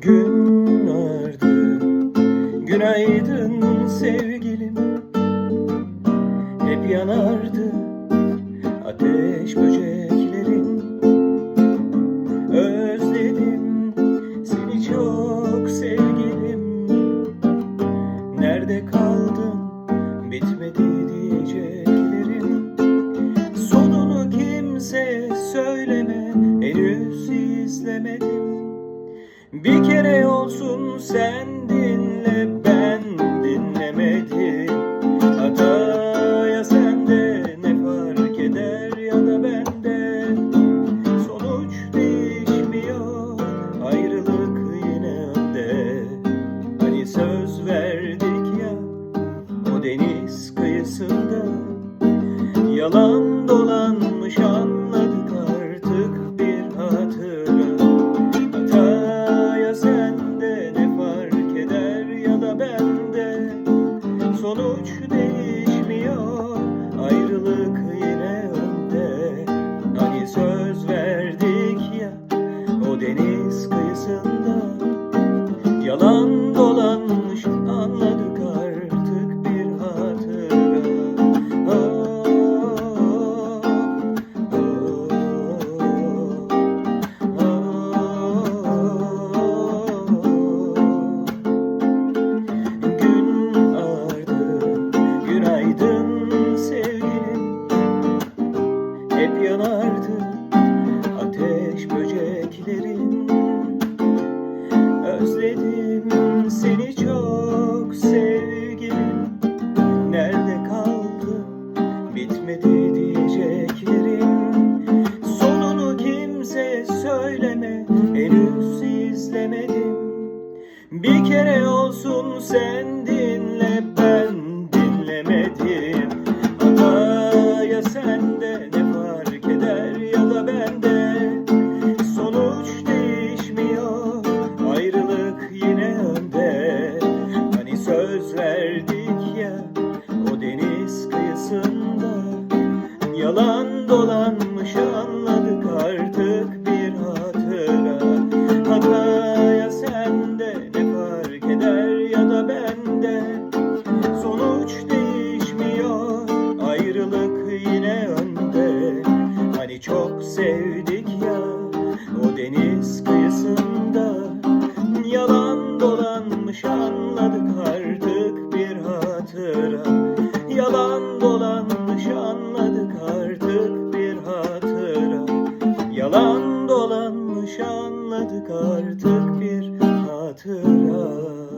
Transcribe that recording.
Gün ardı Günaydın sevgilim. Hep yanardı Ateş böceklerin Özledim Seni çok sevgilim. Nerede kaldın Bitmedi diyeceklerim Henüz izlemedim Bir kere olsun sen dinle Ben dinlemedim. Hata ya sende Ne fark eder ya da bende? Sonuç değişmiyor Ayrılık yine önde. Hani söz verdik ya o deniz kıyısında. Yalan dolanmış anladık Sonuç Bir kere olsun sen dinle ben dinlemedim. Hata ya sende ne fark eder ya da bende? Sonuç değişmiyor ayrılık yine önde. Hani söz verdik ya o deniz kıyısında. Yalan dolanmış anladık Artık bir hatıra